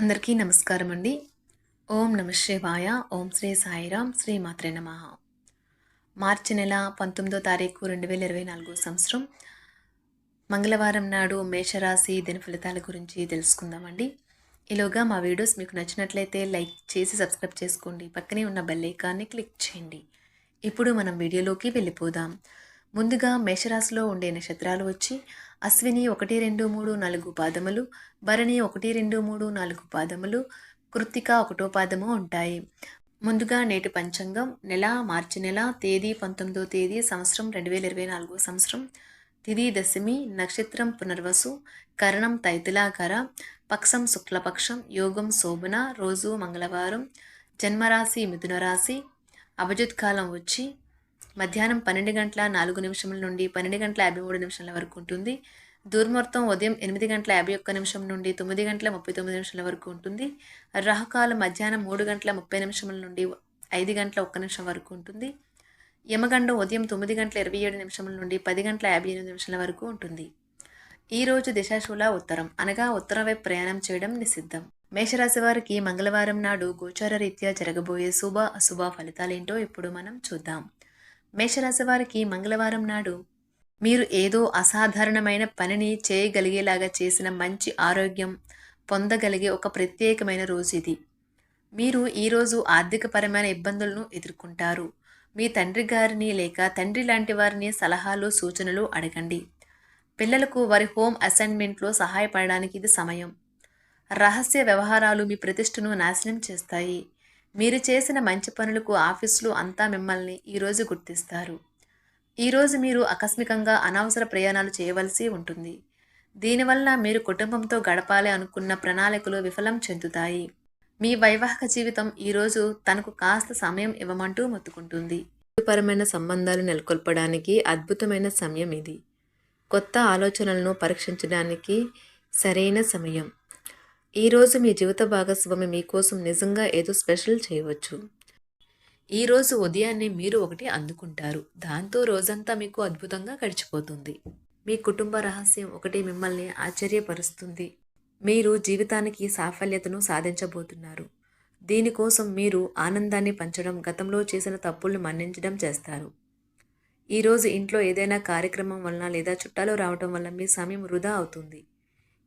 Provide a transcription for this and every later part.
అందరికీ నమస్కారం అండి ఓం నమ శివాయ ఓం శ్రీ సాయిరామ్ శ్రీ మాత్రే నమ. మార్చి నెల పంతొమ్మిదో తారీఖు రెండు వేల ఇరవై నాలుగో సంవత్సరం. మంగళవారం నాడు మేషరాశి దిన ఫలితాల గురించి తెలుసుకుందామండి. ఈలోగా మా వీడియోస్ మీకు నచ్చినట్లయితే లైక్ చేసి సబ్స్క్రైబ్ చేసుకోండి. పక్కనే ఉన్న బెల్ ఐకాన్ని క్లిక్ చేయండి. ఇప్పుడు మనం వీడియోలోకి వెళ్ళిపోదాం. ముందుగా మేషరాశిలో ఉండే నక్షత్రాలు వచ్చి అశ్విని ఒకటి రెండు మూడు నాలుగు పాదములు భరణి ఒకటి రెండు మూడు నాలుగు పాదములు కృత్తిక ఒకటో పాదము ఉంటాయి. ముందుగా నేటి పంచాంగం నెల మార్చి నెల తేదీ పంతొమ్మిదో తేదీ సంవత్సరం రెండు వేల ఇరవై నాలుగో సంవత్సరం. తిది దశమి నక్షత్రం పునర్వసు కరణం తైతులాకర పక్షం శుక్లపక్షం యోగం శోభన రోజు మంగళవారం జన్మరాశి మిథున రాశి అభిజిత్ కాలం వచ్చి మధ్యాహ్నం పన్నెండు గంటల నాలుగు నిమిషముల నుండి పన్నెండు గంటల యాభై మూడు నిమిషాల వరకు ఉంటుంది. దుర్ముహూర్తం ఉదయం ఎనిమిది గంటల యాభై ఒక్క నిమిషం నుండి తొమ్మిది గంటల ముప్పై తొమ్మిది నిమిషాల వరకు ఉంటుంది. రాహుకాలం మధ్యాహ్నం మూడు గంటల ముప్పై నిమిషముల నుండి ఐదు గంటల ఒక్క నిమిషం వరకు ఉంటుంది. యమగండం ఉదయం తొమ్మిది గంటల ఇరవై ఏడు నిమిషముల నుండి పది గంటల యాభై ఎనిమిది నిమిషాల వరకు ఉంటుంది. ఈ రోజు దిశాశూల ఉత్తరం. అనగా ఉత్తరం వైపు ప్రయాణం చేయడం నిషిద్ధం. మేషరాశి వారికి మంగళవారం నాడు గోచార రీత్యా జరగబోయే శుభ అశుభ ఫలితాలేంటో ఇప్పుడు మనం చూద్దాం. మేషరాశి వారికి మంగళవారం నాడు మీరు ఏదో అసాధారణమైన పనిని చేయగలిగేలాగా చేసిన మంచి ఆరోగ్యం పొందగలిగే ఒక ప్రత్యేకమైన రోజు ఇది. మీరు ఈరోజు ఆర్థికపరమైన ఇబ్బందులను ఎదుర్కొంటారు. మీ తండ్రి గారిని లేక తండ్రి లాంటి వారిని సలహాలు సూచనలు అడగండి. పిల్లలకు వారి హోమ్ అసైన్మెంట్లో సహాయపడడానికి ఇది సమయం. రహస్య వ్యవహారాలు మీ ప్రతిష్టను నాశనం చేస్తాయి. మీరు చేసిన మంచి పనులకు ఆఫీసులు అంతా మిమ్మల్ని ఈరోజు గుర్తిస్తారు. ఈరోజు మీరు ఆకస్మికంగా అనవసర ప్రయాణాలు చేయవలసి ఉంటుంది. దీనివల్ల మీరు కుటుంబంతో గడపాలి అనుకున్న ప్రణాళికలు విఫలం చెందుతాయి. మీ వైవాహిక జీవితం ఈరోజు తనకు కాస్త సమయం ఇవ్వమంటూ మొత్తుకుంటుంది. పరమైన సంబంధాలు నెలకొల్పడానికి అద్భుతమైన సమయం ఇది. కొత్త ఆలోచనలను పరీక్షించడానికి సరైన సమయం. ఈరోజు మీ జీవిత భాగస్వామి మీకోసం నిజంగా ఏదో స్పెషల్ చేయవచ్చు. ఈరోజు ఉదయాన్నే మీరు ఒకటి అందుకుంటారు. దాంతో రోజంతా మీకు అద్భుతంగా గడిచిపోతుంది. మీ కుటుంబ రహస్యం ఒకటి మిమ్మల్ని ఆశ్చర్యపరుస్తుంది. మీరు జీవితానికి సాఫల్యతను సాధించబోతున్నారు. దీనికోసం మీరు ఆనందాన్ని పంచడం గతంలో చేసిన తప్పులను మన్నించడం చేస్తారు. ఈరోజు ఇంట్లో ఏదైనా కార్యక్రమం వలన లేదా చుట్టాలు రావటం వల్ల మీ సమయం వృధా అవుతుంది.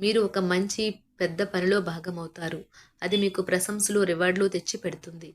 మీరు ఒక మంచి పెద్ద పనిలో భాగమవుతారు. అది మీకు ప్రశంసలు రివార్డులు తెచ్చి పెడుతుంది.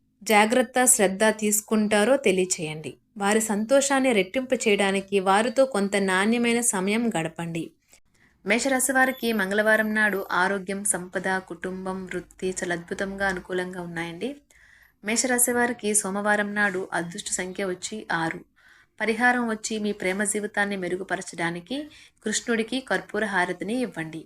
జాగ్రత్త శ్రద్ధ తీసుకుంటారో తెలియచేయండి. వారి సంతోషాన్ని రెట్టింపు చేయడానికి వారితో కొంత నాణ్యమైన సమయం గడపండి. మేషరాశి వారికి మంగళవారం నాడు ఆరోగ్యం సంపద కుటుంబం వృత్తి చాలా అద్భుతంగా అనుకూలంగా ఉన్నాయండి. మేషరాశి వారికి సోమవారం నాడు అదృష్ట సంఖ్య వచ్చి ఆరు. పరిహారం వచ్చి మీ ప్రేమ జీవితాన్ని మెరుగుపరచడానికి కృష్ణుడికి కర్పూర హారతిని ఇవ్వండి.